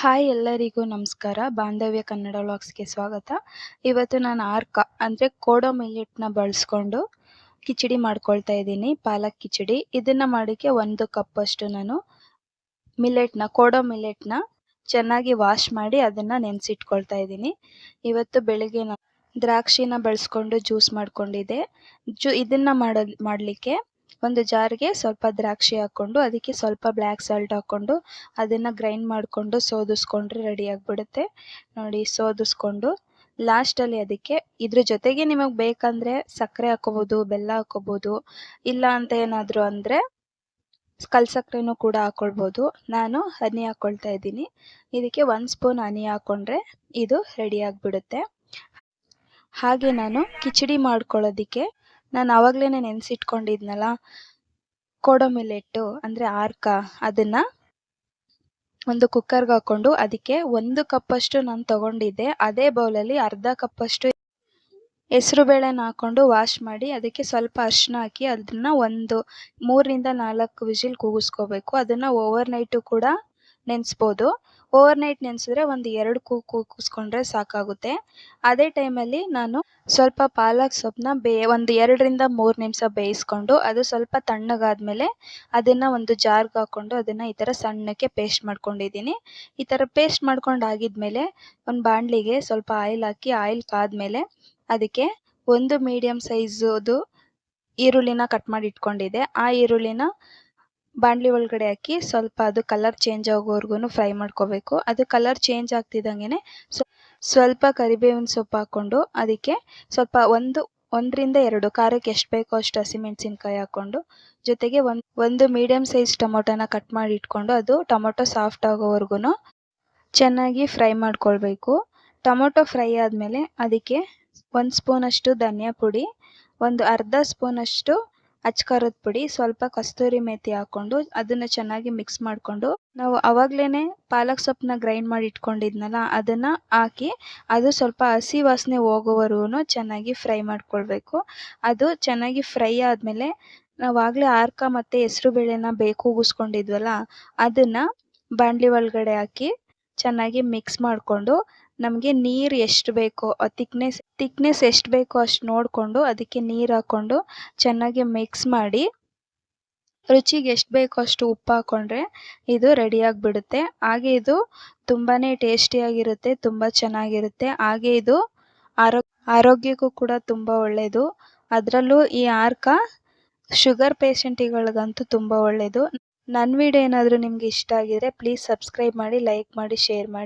Hi ಎಲ್ಲರಿಗೂ ನಮಸ್ಕಾರ. ಬಾಂಧವ್ಯ ಕನ್ನಡ ವ್ಲಾಗ್ಸ್ಗೆ ಸ್ವಾಗತ. ಇವತ್ತು ನಾನು ಆರ್ಕ ಅಂದರೆ ಕೋಡೋ ಮಿಲ್ಲೆಟ್ನ ಬಳಸ್ಕೊಂಡು ಕಿಚಡಿ ಮಾಡ್ಕೊಳ್ತಾ ಇದ್ದೀನಿ. ಪಾಲಕ್ ಕಿಚಡಿ. ಇದನ್ನು ಮಾಡೋಕ್ಕೆ ಒಂದು ಕಪ್ಪಷ್ಟು ನಾನು ಮಿಲ್ಲೆಟ್ನ, ಕೋಡೋ ಮಿಲ್ಲೆಟ್ನ ಚೆನ್ನಾಗಿ ವಾಶ್ ಮಾಡಿ ಅದನ್ನು ನೆನೆಸಿಟ್ಕೊಳ್ತಾ ಇದ್ದೀನಿ. ಇವತ್ತು ಬೆಳಿಗ್ಗೆ ನಾನು ದ್ರಾಕ್ಷಿನ ಬಳಸ್ಕೊಂಡು ಜ್ಯೂಸ್ ಮಾಡಿಕೊಂಡಿದ್ದೆ. ಜು ಇದನ್ನು ಮಾಡೋದು ಮಾಡಲಿಕ್ಕೆ ಒಂದು ಜಾರ್ಗೆ ಸ್ವಲ್ಪ ದ್ರಾಕ್ಷಿ ಹಾಕ್ಕೊಂಡು, ಅದಕ್ಕೆ ಸ್ವಲ್ಪ ಬ್ಲ್ಯಾಕ್ ಸಾಲ್ಟ್ ಹಾಕ್ಕೊಂಡು, ಅದನ್ನು ಗ್ರೈಂಡ್ ಮಾಡಿಕೊಂಡು ಸೋದಿಸ್ಕೊಂಡ್ರೆ ರೆಡಿ ಆಗಿಬಿಡುತ್ತೆ. ನೋಡಿ, ಸೋದಿಸ್ಕೊಂಡು ಲಾಸ್ಟಲ್ಲಿ ಅದಕ್ಕೆ ಇದ್ರ ಜೊತೆಗೆ ನಿಮಗೆ ಬೇಕಂದರೆ ಸಕ್ಕರೆ ಹಾಕೋಬೋದು ಬೆಲ್ಲ ಹಾಕೋಬೋದು ಇಲ್ಲ ಅಂತ ಏನಾದರೂ ಅಂದರೆ ಕಲ್ಸಕ್ಕರೆನೂ ಕೂಡ ಹಾಕ್ಕೊಳ್ಬೋದು ನಾನು ಹನಿ ಹಾಕ್ಕೊಳ್ತಾ ಇದ್ದೀನಿ. ಇದಕ್ಕೆ ಒಂದು ಸ್ಪೂನ್ ಹನಿ ಹಾಕ್ಕೊಂಡ್ರೆ ಇದು ರೆಡಿ ಆಗಿಬಿಡುತ್ತೆ. ಹಾಗೆ ನಾನು ಕಿಚಡಿ ಮಾಡ್ಕೊಳ್ಳೋದಕ್ಕೆ ನಾನು ಆವಾಗಲೇ ನೆನೆಸಿಟ್ಕೊಂಡಿದ್ನಲ್ಲ? ಕೋಡೋ ಮಿಲ್ಲೆಟ್ಟು ಅಂದರೆ ಆರ್ಕ, ಅದನ್ನು ಒಂದು ಕುಕ್ಕರ್ಗೆ ಹಾಕ್ಕೊಂಡು ಅದಕ್ಕೆ ಒಂದು ಕಪ್ಪಷ್ಟು ನಾನು ತಗೊಂಡಿದ್ದೆ. ಅದೇ ಬೌಲಲ್ಲಿ ಅರ್ಧ ಕಪ್ಪಷ್ಟು ಹೆಸರುಬೇಳೆನ ಹಾಕ್ಕೊಂಡು ವಾಶ್ ಮಾಡಿ ಅದಕ್ಕೆ ಸ್ವಲ್ಪ ಅರಿಶಿನ ಹಾಕಿ ಅದನ್ನು ಒಂದು ಮೂರರಿಂದ ನಾಲ್ಕು ವಿಷಿಲ್ ಕೂಗಿಸ್ಕೋಬೇಕು. ಅದನ್ನು ಓವರ್ ನೈಟು ಕೂಡ ನೆನೆಸ್ಬೋದು. ಓವರ್ ನೈಟ್ ನೆನೆಸಿದ್ರೆ ಒಂದು ಎರಡು ಕೂ ಕೂಗಿಸ್ಕೊಂಡ್ರೆ ಸಾಕಾಗುತ್ತೆ. ಅದೇ ಟೈಮಲ್ಲಿ ನಾನು ಸ್ವಲ್ಪ ಪಾಲಕ್ ಸೊಪ್ಪನ್ನ ಬೇ, ಒಂದು ಎರಡರಿಂದ ಮೂರು ನಿಮಿಷ ಬೇಯಿಸ್ಕೊಂಡು ಅದು ಸ್ವಲ್ಪ ತಣ್ಣಗಾದ್ಮೇಲೆ ಅದನ್ನು ಒಂದು ಜಾರ್ಗೆ ಹಾಕ್ಕೊಂಡು ಅದನ್ನು ಈ ಥರ ಸಣ್ಣಕ್ಕೆ ಪೇಸ್ಟ್ ಮಾಡ್ಕೊಂಡಿದ್ದೀನಿ. ಈ ಥರ ಪೇಸ್ಟ್ ಮಾಡ್ಕೊಂಡು ಆಗಿದ್ಮೇಲೆ ಒಂದು ಬಾಣಲಿಗೆ ಸ್ವಲ್ಪ ಆಯಿಲ್ ಹಾಕಿ ಆಯಿಲ್ ಕಾದ್ಮೇಲೆ ಅದಕ್ಕೆ ಒಂದು ಮೀಡಿಯಮ್ ಸೈಜದು ಈರುಳ್ಳಿನ ಕಟ್ ಮಾಡಿ ಇಟ್ಕೊಂಡಿದ್ದೆ. ಆ ಈರುಳ್ಳಿನ ಬಾಣಲಿ ಒಳಗಡೆ ಹಾಕಿ ಸ್ವಲ್ಪ ಅದು ಕಲರ್ ಚೇಂಜ್ ಆಗೋವರೆಗೂ ಫ್ರೈ ಮಾಡ್ಕೋಬೇಕು. ಅದು ಕಲರ್ ಚೇಂಜ್ ಆಗ್ತಿದ್ದಂಗೆ ಸ್ವಲ್ಪ ಕರಿಬೇವಿನ ಸೊಪ್ಪು ಹಾಕ್ಕೊಂಡು ಅದಕ್ಕೆ ಸ್ವಲ್ಪ ಒಂದು, ಒಂದರಿಂದ ಎರಡು, ಖಾರಕ್ಕೆ ಎಷ್ಟು ಬೇಕೋ ಅಷ್ಟು ಹಸಿಮೆಣಸಿನ್ಕಾಯಿ ಹಾಕ್ಕೊಂಡು ಜೊತೆಗೆ ಒಂದು ಒಂದು ಮೀಡಿಯಮ್ ಸೈಜ್ ಟೊಮೊಟೊನ ಕಟ್ ಮಾಡಿ ಇಟ್ಕೊಂಡು ಅದು ಟೊಮೊಟೊ ಸಾಫ್ಟ್ ಆಗೋವರೆಗೂ ಚೆನ್ನಾಗಿ ಫ್ರೈ ಮಾಡ್ಕೊಳ್ಬೇಕು. ಟೊಮೊಟೊ ಫ್ರೈ ಆದಮೇಲೆ ಅದಕ್ಕೆ ಒಂದು ಸ್ಪೂನಷ್ಟು ಧನಿಯಾ ಪುಡಿ, ಒಂದು ಅರ್ಧ ಸ್ಪೂನಷ್ಟು ಅಚ್ಕಾರದ ಪುಡಿ, ಸ್ವಲ್ಪ ಕಸ್ತೂರಿ ಮೇಥಿ ಹಾಕೊಂಡು ಅದನ್ನ ಚೆನ್ನಾಗಿ ಮಿಕ್ಸ್ ಮಾಡಿಕೊಂಡು, ನಾವು ಅವಾಗ್ಲೇನೆ ಪಾಲಕ್ ಸೊಪ್ಪನ್ನ ಗ್ರೈಂಡ್ ಮಾಡಿ ಇಟ್ಕೊಂಡಿದ್ನಲ್ಲ, ಅದನ್ನ ಹಾಕಿ ಅದು ಸ್ವಲ್ಪ ಹಸಿ ವಾಸನೆ ಹೋಗೋವರೆಗೂ ಚೆನ್ನಾಗಿ ಫ್ರೈ ಮಾಡ್ಕೊಳ್ಬೇಕು. ಅದು ಚೆನ್ನಾಗಿ ಫ್ರೈ ಆದಮೇಲೆ ನಾವು ಆಗಲೇ ಆರ್ಕ ಮತ್ತು ಹೆಸರು ಬೇಳೆನ ಕೂಗಿಸ್ಕೊಂಡಿದ್ವಲ್ಲ ಅದನ್ನು ಬಾಣಲಿ ಒಳಗಡೆ ಹಾಕಿ ಚೆನ್ನಾಗಿ ಮಿಕ್ಸ್ ಮಾಡಿಕೊಂಡು ನಮಗೆ ನೀರು ಎಷ್ಟು ಬೇಕೋ ತಿಕ್ನೆಸ್ ತಿಕ್ನೆಸ್ ಎಷ್ಟು ಬೇಕೋ ಅಷ್ಟು ನೋಡಿಕೊಂಡು ಅದಕ್ಕೆ ನೀರು ಹಾಕ್ಕೊಂಡು ಚೆನ್ನಾಗಿ ಮಿಕ್ಸ್ ಮಾಡಿ, ರುಚಿಗೆ ಎಷ್ಟು ಬೇಕೋ ಅಷ್ಟು ಉಪ್ಪು ಹಾಕ್ಕೊಂಡ್ರೆ ಇದು ರೆಡಿಯಾಗಿಬಿಡುತ್ತೆ ಹಾಗೆ ಇದು ತುಂಬಾ ಟೇಸ್ಟಿಯಾಗಿರುತ್ತೆ ತುಂಬ ಚೆನ್ನಾಗಿರುತ್ತೆ. ಹಾಗೆ ಇದು ಆರೋ, ಆರೋಗ್ಯಕ್ಕೂ ಕೂಡ ತುಂಬ ಒಳ್ಳೆಯದು ಅದರಲ್ಲೂ ಈ ಆರ್ಕ ಶುಗರ್ ಪೇಷಂಟಿಗಳಿಗಂತೂ ತುಂಬ ಒಳ್ಳೆಯದು ನನ್ನ ವಿಡಿಯೋ ಏನಾದರೂ ನಿಮಗೆ ಇಷ್ಟ ಆಗಿದ್ರೆ ಪ್ಲೀಸ್ ಸಬ್ಸ್ಕ್ರೈಬ್ ಮಾಡಿ ಲೈಕ್ ಮಾಡಿ ಶೇರ್ ಮಾಡಿ.